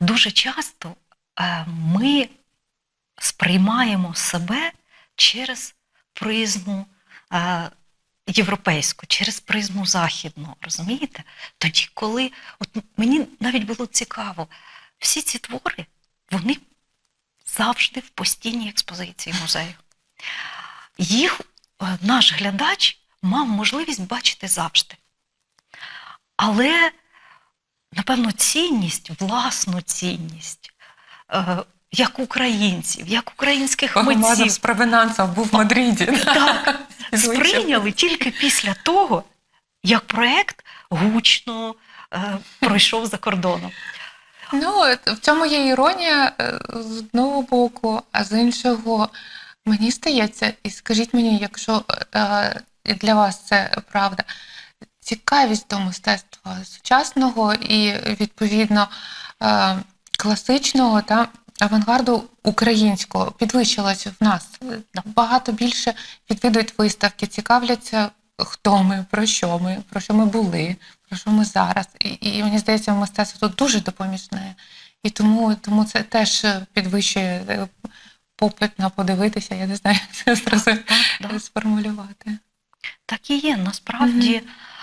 дуже часто е, ми сприймаємо себе через призму е, європейську, через призму західну, розумієте? Тоді, коли от мені навіть було цікаво, всі ці твори, вони завжди в постійній експозиції музею. Їх е, наш глядач мав можливість бачити завжди. Але, напевно, цінність, власну цінність, е, як українців, як українських митців, з провинансом був в Мадриді. так, сприйняли тільки після того, як проект гучно е, пройшов за кордоном. Ну, в цьому є іронія е, з одного боку, а з іншого, мені стається, і скажіть мені, якщо е, для вас це правда, цікавість до мистецтва сучасного і відповідно е, класичного та авангарду українського підвищилась в нас. Багато більше відвідують виставки, цікавляться, хто ми, про що ми, про що ми були, про що ми зараз. І, і мені здається, мистецтво тут дуже допоміжне. І тому, тому це теж підвищує е, попит на подивитися. Я не знаю, як це зразу сформулювати. Так і є. Насправді, а,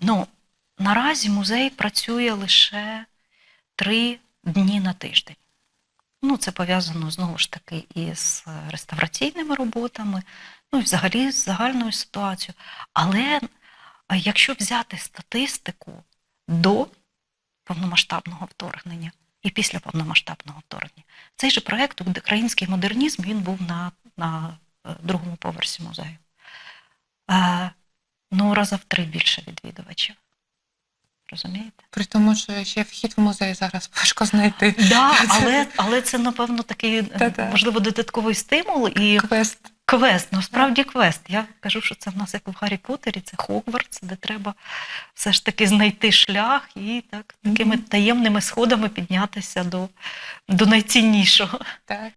ну, наразі музей працює лише три дні на тиждень. Ну, це пов'язано знову ж таки із реставраційними роботами, ну і взагалі з загальною ситуацією. Але якщо взяти статистику до повномасштабного вторгнення і після повномасштабного вторгнення, цей же проект Український модернізм він був на, на е, другому поверсі музею. Ну, раза в три більше відвідувачів. Розумієте? При тому, що ще вхід в музей зараз важко знайти. Да, але, але це, напевно, такий, е, Та-та. можливо, додатковий стимул і квест. квест. Насправді квест. Я кажу, що це в нас як в Гаррі Поттері, це Хогвартс, де треба все ж таки знайти шлях і так, такими таємними сходами піднятися до, до найціннішого. Так.